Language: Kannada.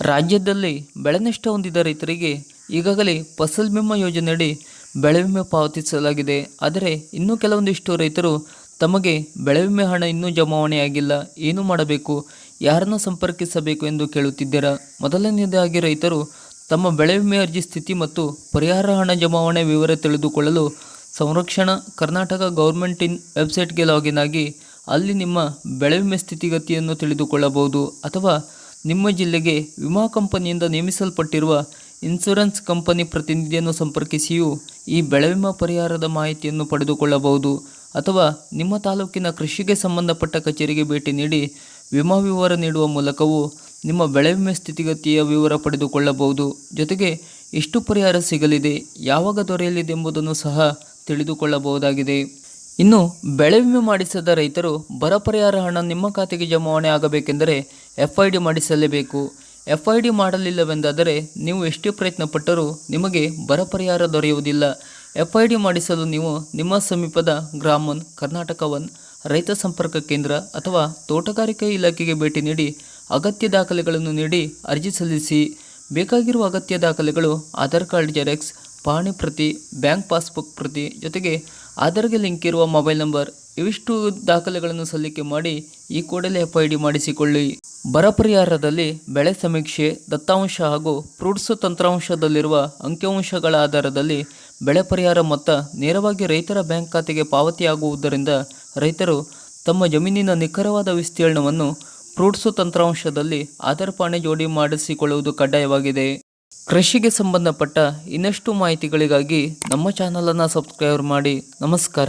ರಾಜ್ಯದಲ್ಲಿ ಬೆಳೆ ನಷ್ಟ ಹೊಂದಿದ ರೈತರಿಗೆ ಈಗಾಗಲೇ ಫಸಲ್ ಬಿಮಾ ಯೋಜನೆಯಡಿ ಬೆಳೆ ವಿಮೆ ಪಾವತಿಸಲಾಗಿದೆ. ಆದರೆ ಇನ್ನೂ ಕೆಲವೊಂದಿಷ್ಟು ರೈತರು ತಮಗೆ ಬೆಳೆ ವಿಮೆ ಹಣ ಇನ್ನೂ ಜಮಾವಣೆಯಾಗಿಲ್ಲ. ಏನು ಮಾಡಬೇಕು? ಯಾರನ್ನು ಸಂಪರ್ಕಿಸಬೇಕು ಎಂದು ಕೇಳುತ್ತಿದ್ದೀರಾ? ಮೊದಲನೆಯದಾಗಿ ರೈತರು ತಮ್ಮ ಬೆಳೆ ವಿಮೆ ಅರ್ಜಿ ಸ್ಥಿತಿ ಮತ್ತು ಪರಿಹಾರ ಹಣ ಜಮಾವಣೆ ವಿವರ ತಿಳಿದುಕೊಳ್ಳಲು ಸಂರಕ್ಷಣಾ ಕರ್ನಾಟಕ ಗೌರ್ಮೆಂಟ್ ಇನ್ ವೆಬ್ಸೈಟ್ಗೆ ಲಾಗಿನ್ ಆಗಿ ಅಲ್ಲಿ ನಿಮ್ಮ ಬೆಳೆ ವಿಮೆ ಸ್ಥಿತಿಗತಿಯನ್ನು ತಿಳಿದುಕೊಳ್ಳಬಹುದು ಅಥವಾ ನಿಮ್ಮ ಜಿಲ್ಲೆಗೆ ವಿಮಾ ಕಂಪನಿಯಿಂದ ನೇಮಿಸಲ್ಪಟ್ಟಿರುವ ಇನ್ಶೂರೆನ್ಸ್ ಕಂಪನಿ ಪ್ರತಿನಿಧಿಯನ್ನು ಸಂಪರ್ಕಿಸಿಯೂ ಈ ಬೆಳೆ ವಿಮಾ ಪರಿಹಾರದ ಮಾಹಿತಿಯನ್ನು ಪಡೆದುಕೊಳ್ಳಬಹುದು ಅಥವಾ ನಿಮ್ಮ ತಾಲೂಕಿನ ಕೃಷಿಗೆ ಸಂಬಂಧಪಟ್ಟ ಕಚೇರಿಗೆ ಭೇಟಿ ನೀಡಿ ವಿಮಾ ವಿವರ ನೀಡುವ ಮೂಲಕವೂ ನಿಮ್ಮ ಬೆಳೆ ವಿಮೆ ಸ್ಥಿತಿಗತಿಯ ವಿವರ ಪಡೆದುಕೊಳ್ಳಬಹುದು. ಜೊತೆಗೆ ಎಷ್ಟು ಪರಿಹಾರ ಸಿಗಲಿದೆ, ಯಾವಾಗ ದೊರೆಯಲಿದೆ ಎಂಬುದನ್ನು ಸಹ ತಿಳಿದುಕೊಳ್ಳಬಹುದಾಗಿದೆ. ಇನ್ನು ಬೆಳೆ ವಿಮೆ ಮಾಡಿಸದ ರೈತರು ಬರ ಪರಿಹಾರ ಹಣ ನಿಮ್ಮ ಖಾತೆಗೆ ಜಮಾವಣೆ ಆಗಬೇಕೆಂದರೆ ಎಫ್ ಐ ಡಿ ಮಾಡಿಸಲೇಬೇಕು. ಎಫ್ ಐ ಡಿ ಮಾಡಲಿಲ್ಲವೆಂದಾದರೆ ನೀವು ಎಷ್ಟೇ ಪ್ರಯತ್ನ ಪಟ್ಟರೂ ನಿಮಗೆ ಬರ ಪರಿಹಾರ ದೊರೆಯುವುದಿಲ್ಲ. ಎಫ್ ಐ ಡಿ ಮಾಡಿಸಲು ನೀವು ನಿಮ್ಮ ಸಮೀಪದ ಗ್ರಾಮನ್ ಕರ್ನಾಟಕ ಒನ್ ರೈತ ಸಂಪರ್ಕ ಕೇಂದ್ರ ಅಥವಾ ತೋಟಗಾರಿಕೆ ಇಲಾಖೆಗೆ ಭೇಟಿ ನೀಡಿ ಅಗತ್ಯ ದಾಖಲೆಗಳನ್ನು ನೀಡಿ ಅರ್ಜಿ ಸಲ್ಲಿಸಿ. ಬೇಕಾಗಿರುವ ಅಗತ್ಯ ದಾಖಲೆಗಳು ಆಧಾರ್ ಕಾರ್ಡ್, ಜೆರಾಕ್ಸ್ ಪಹಣಿ ಪ್ರತಿ, ಬ್ಯಾಂಕ್ ಪಾಸ್ಬುಕ್ ಪ್ರತಿ ಜೊತೆಗೆ ಆಧಾರ್ಗೆ ಲಿಂಕ್ ಇರುವ ಮೊಬೈಲ್ ನಂಬರ್ ಇವಿಷ್ಟು ದಾಖಲೆಗಳನ್ನು ಸಲ್ಲಿಕೆ ಮಾಡಿ ಈ ಕೂಡಲೇ ಎಫ್ ಐ ಡಿ ಮಾಡಿಸಿಕೊಳ್ಳಿ. ಬರ ಪರಿಹಾರದಲ್ಲಿ ಬೆಳೆ ಸಮೀಕ್ಷೆ, ದತ್ತಾಂಶ ಹಾಗೂ ಫ್ರೂಟ್ಸ್ ತಂತ್ರಾಂಶದಲ್ಲಿರುವ ಅಂಕಿಅಂಶಗಳ ಆಧಾರದಲ್ಲಿ ಬೆಳೆ ಪರಿಹಾರ ಮೊತ್ತ ನೇರವಾಗಿ ರೈತರ ಬ್ಯಾಂಕ್ ಖಾತೆಗೆ ಪಾವತಿಯಾಗುವುದರಿಂದ ರೈತರು ತಮ್ಮ ಜಮೀನಿನ ನಿಖರವಾದ ವಿಸ್ತೀರ್ಣವನ್ನು ಫ್ರೂಟ್ಸ್ ತಂತ್ರಾಂಶದಲ್ಲಿ ಆಧಾರ್ ಪಾಣೆ ಜೋಡಿ ಮಾಡಿಸಿಕೊಳ್ಳುವುದು ಕಡ್ಡಾಯವಾಗಿದೆ. ಕೃಷಿಗೆ ಸಂಬಂಧಪಟ್ಟ ಇನ್ನಷ್ಟು ಮಾಹಿತಿಗಳಿಗಾಗಿ ನಮ್ಮ ಚಾನಲನ್ನು ಸಬ್ಸ್ಕ್ರೈಬ್ ಮಾಡಿ ನಮಸ್ಕಾರ.